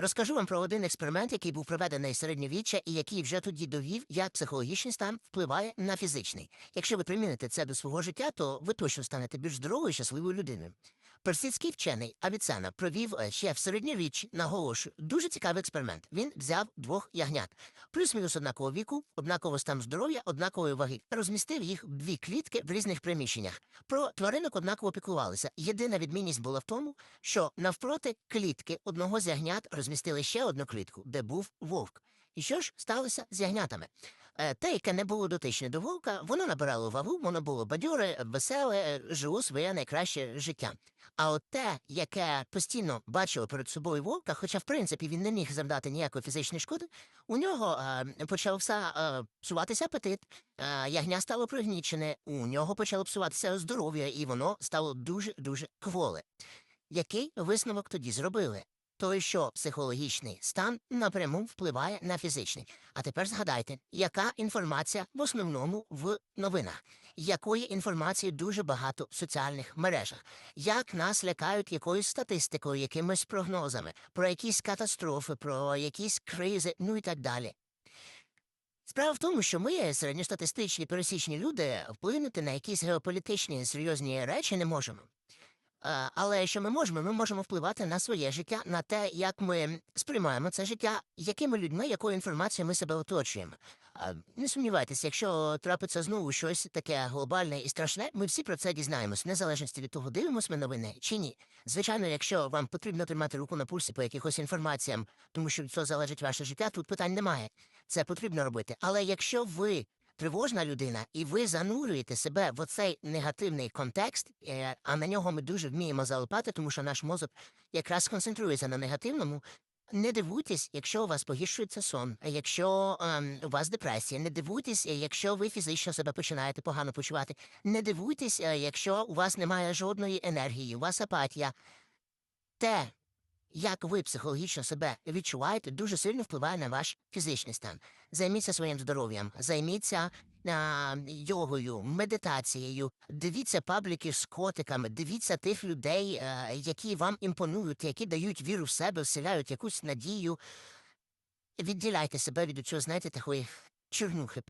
Розкажу вам про один експеримент, який був проведений середньовіччя і який вже тоді довів, як психологічний стан впливає на фізичний. Якщо ви приміните це до свого життя, то ви точно станете більш здоровою і щасливою людиною. Персидський вчений Авіцена провів е, ще в середньовіччі, наголошую, дуже цікавий експеримент. Він взяв двох ягнят, плюс-мінус однакового віку, однакового стану здоров'я, однакової ваги, розмістив їх в дві клітки в різних приміщеннях. Про тваринок однаково піклувалися. Єдина відмінність була в тому, що навпроти клітки одного з ягнят розмістили ще одну клітку, де був вовк. І що ж сталося з ягнятами? Е, Те, яке не було дотичне до вовка, воно набирало вагу, воно було бадьоре, веселе, е, жило своє найкраще життя. А от те, яке постійно бачило перед собою вовка, хоча в принципі він не міг завдати ніякої фізичної шкоди, у нього е, почався е, псуватися апетит, е, ягня стало пригнічене, у нього почало псуватися здоров'я, і воно стало дуже дуже кволе. Який висновок тоді зробили? Той, що психологічний стан напряму впливає на фізичний. А тепер згадайте, яка інформація в основному в новинах, якої інформації дуже багато в соціальних мережах, як нас лякають якоюсь статистикою, якимись прогнозами, про якісь катастрофи, про якісь кризи, ну і так далі. Справа в тому, що ми, середньостатистичні пересічні люди, вплинути на якісь геополітичні серйозні речі не можемо. Е, Але що ми можемо? Ми можемо впливати на своє життя, на те, як ми сприймаємо це життя, якими людьми, якою інформацією ми себе оточуємо. Е, Не сумнівайтеся, якщо трапиться знову щось таке глобальне і страшне, ми всі про це дізнаємось, незалежно від того, дивимося ми новини чи ні. Звичайно, якщо вам потрібно тримати руку на пульсі по якихось інформаціям, тому що від цього залежить ваше життя, тут питань немає. Це потрібно робити. Але якщо ви тривожна людина, і ви занурюєте себе в оцей негативний контекст, е, а на нього ми дуже вміємо залипати, тому що наш мозок якраз концентрується на негативному. Не дивуйтесь, якщо у вас погіршується сон, якщо ем, у вас депресія, не дивуйтесь, е, якщо ви фізично себе починаєте погано почувати. Не дивуйтесь, е, якщо у вас немає жодної енергії, у вас апатія. Те, як ви психологічно себе відчуваєте, дуже сильно впливає на ваш фізичний стан. Займіться своїм здоров'ям, займіться а, йогою, медитацією, дивіться пабліки з котиками, дивіться тих людей, е, які вам імпонують, які дають віру в себе, вселяють якусь надію. Відділяйте себе від цього, знаєте, такої чорнухи.